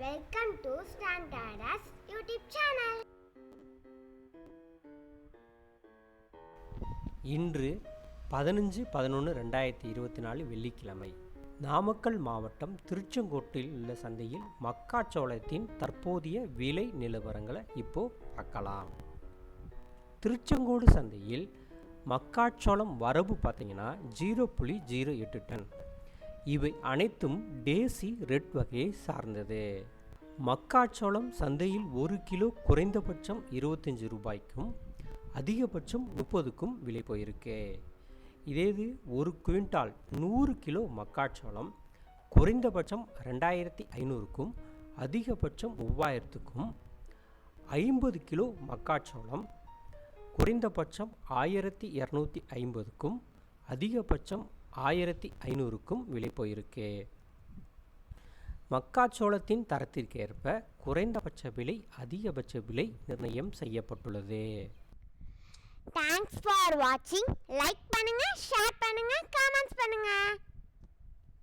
Welcome to ஸ்டாண்டர்டாஸ் YouTube channel இன்று பதினஞ்சு பதினொன்று ரெண்டாயிரத்தி இருபத்தி நாலு வெள்ளிக்கிழமை. நாமக்கல் மாவட்டம் திருச்செங்கோட்டில் உள்ள சந்தையில் மக்காச்சோளத்தின் தற்போதைய விலை நிலவரங்களை இப்போ பார்க்கலாம். திருச்செங்கோடு சந்தையில் மக்காச்சோளம் வரவு பார்த்தீங்கன்னா ஜீரோ புள்ளி ஜீரோ எட்டு டன். இவை அனைத்தும் டேசி ரெட் வகையை சார்ந்தது. மக்காச்சோளம் சந்தையில் ஒரு கிலோ குறைந்தபட்சம் இருபத்தஞ்சி ரூபாய்க்கும் அதிகபட்சம் முப்பதுக்கும் விலை போயிருக்கு. இதே இது ஒரு குவிண்டால் நூறு கிலோ மக்காச்சோளம் குறைந்தபட்சம் ரெண்டாயிரத்தி ஐநூறுக்கும் அதிகபட்சம் மூவாயிரத்துக்கும் ஐம்பது கிலோ மக்காச்சோளம் குறைந்தபட்சம் ஆயிரத்தி இரநூத்தி ஐம்பதுக்கும் அதிகபட்சம் ஆயிரத்தி ஐநூறுக்கும் விலை போயிருக்கு. மக்காச்சோளத்தின் தரத்திற்கேற்ப குறைந்தபட்ச விலை அதிகபட்ச விலை நிர்ணயம் செய்யப்பட்டுள்ளது. தேங்க்ஸ் ஃபார் வாட்சிங் லைக் பண்ணுங்க ஷேர் பண்ணுங்க கமெண்ட்